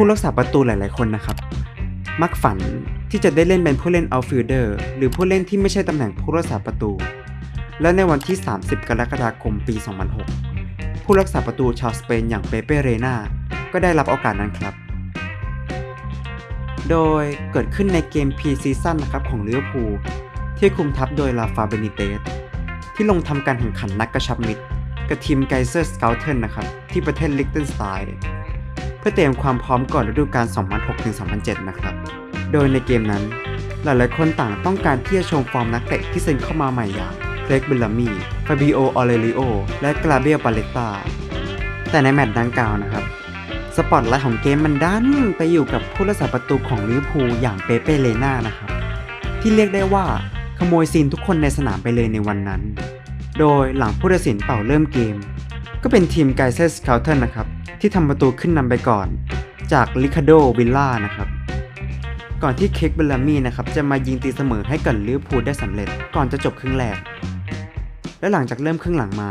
ผู้รักษาประตูหลาย ๆ คนนะครับ มักฝันที่จะได้เล่นเป็นผู้เล่น outfielder หรือผู้เล่นที่ไม่ใช่ตำแหน่งผู้รักษาประตู และในวันที่ 30 กรกฎาคมปี 2006 ผู้รักษาประตูชาวสเปนอย่างเปเป้เรนาก็ได้รับโอกาสนั้นครับ โดยเกิดขึ้นในเกมพรีซีซั่นนะครับของลิเวอร์พูลที่คุมทัพโดยลาฟาเบนิเตสที่ลงทำการแข่งขันนักกระชับมิตรกับทีมไกเซอร์สเกลเทนนะครับ ที่ประเทศลิกเทนสไตน์ เพื่อเตรียมความพร้อมก่อนฤดูกาล 2006-2007 นะครับ โดยในเกมนั้น หลายๆคนต่างต้องการที่จะชมฟอร์มนักเตะที่เซ็นเข้ามาใหม่อย่างเฟรกเบลลามี ฟาบิโอ ออเรลิโอ และกลาเบียปาเลตตา แต่ในแมตช์ดังกล่าวนะครับ สปอตไลท์ของเกมมันดันไปอยู่กับผู้รักษาประตูของลิเวอร์พูลอย่างเปเป้ เลน่านะครับ ที่เรียกได้ว่าขโมยซีนทุกคนในสนามไปเลยในวันนั้น โดยหลังผู้ตัดสินเป่าเริ่มเกม ก็เป็นทีมไกเซสคา u เทนนะครับ ที่ทำประตูขึ้นนำไปก่อน จากลิคาโดวิลล่านะครับก่อนที่เค้กเบลลามีนะครับจะมายิงตีเสมอให้กับลิเวอร์พูลได้สำเร็จก่อนจะจบครึ่งแรก และหลังจากเริ่มครึ่งหลังมา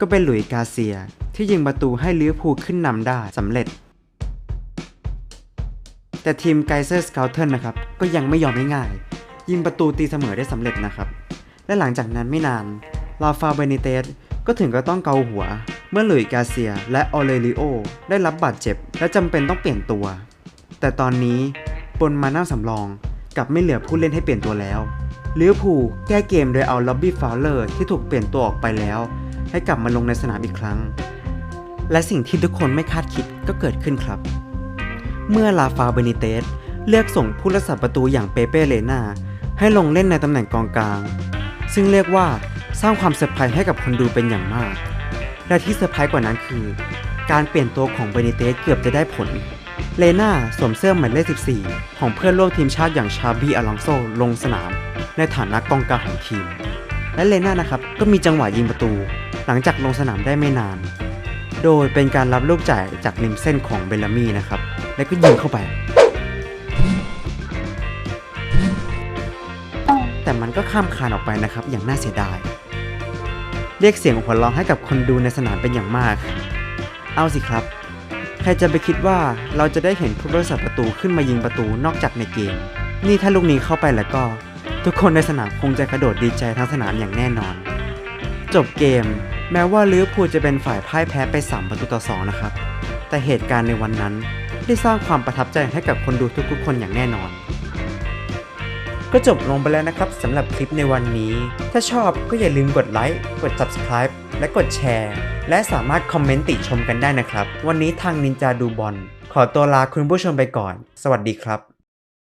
ก็เป็นหลุยส์กาเซียที่ยิงประตูให้ลิเวอร์พูลขึ้นนำได้สำเร็จ แต่ทีมไกเซอร์สเกลเทนนะครับก็ยังไม่ยอมง่ายๆยิงประตูตีเสมอได้สำเร็จนะครับ และหลังจากนั้นไม่นานลาฟาเบนิเตสก็ถึงก็ต้องเกาหัว เมื่อหลุยกาเซียและออเรลิโอได้รับบาดเจ็บ และจำเป็นต้องเปลี่ยนตัว แต่ตอนนี้บนมาหน้าสำรองกลับไม่เหลือผู้เล่นให้เปลี่ยนตัวแล้วลิเวอร์พูลแก้เกมโดยเอาล็อบบี้ฟาวเลอร์ที่ถูกเปลี่ยนตัวออกไปแล้ว ให้กลับมาลงในสนามอีกครั้ง และสิ่งที่ทุกคนไม่คาดคิดก็เกิดขึ้นครับ เมื่อลาฟาเบนิเตสเลือกส่งผู้รักษาประตูอย่างเปเป้เลนาให้ลงเล่นในตำแหน่งกองกลาง ซึ่งเรียกว่าสร้างความเซอร์ไพรส์ให้กับคนดูเป็นอย่างมาก และที่เซอร์ไพรส์กว่านั้นคือ การเปลี่ยนตัวของเบนิเตสเกือบจะได้ผล เลนาสวมเสื้อหมายเลข 14 ของเพื่อนร่วมทีมชาติอย่างชาบีอลองโซลงสนาม ในฐานะกองกลางของทีม และเลนานะครับก็มีจังหวะยิงประตู หลังจากลงสนามได้ไม่นาน โดยเป็นการรับลูกจ่ายจากริมเส้นของเบลลามีนะครับ แล้วก็ยิงเข้าไป แต่มันก็ข้ามคานออกไปนะครับอย่างน่าเสียดาย เรียกเสียงหัวเราะให้กับคนดูในสนามเป็นอย่างมาก เอาสิครับ ใครจะไปคิดว่าเราจะได้เห็นผู้รักษาประตูขึ้นมายิงประตูนอกจากในเกม นี่ถ้าลูกนี้เข้าไปแล้วก็ ทุกคนในสนามคงจะกระโดดดีใจทั้งสนามอย่างแน่นอน จบเกม แม้ว่าลิเวอร์พูลจะเป็นฝ่ายพ่ายแพ้ไป 3 ประตูต่อ 2 นะครับ แต่เหตุการณ์ในวันนั้นได้สร้างความประทับใจให้กับคนดูทุกๆคนอย่างแน่นอน ก็จบลงไปแล้วนะครับสำหรับคลิปในวันนี้ ถ้าชอบก็อย่าลืมกดไลค์ กด Subscribe และกดแชร์ และสามารถคอมเมนต์ติชมกันได้นะครับ วันนี้ทางนินจาดูบอลขอตัวลาคุณผู้ชมไปก่อน สวัสดีครับ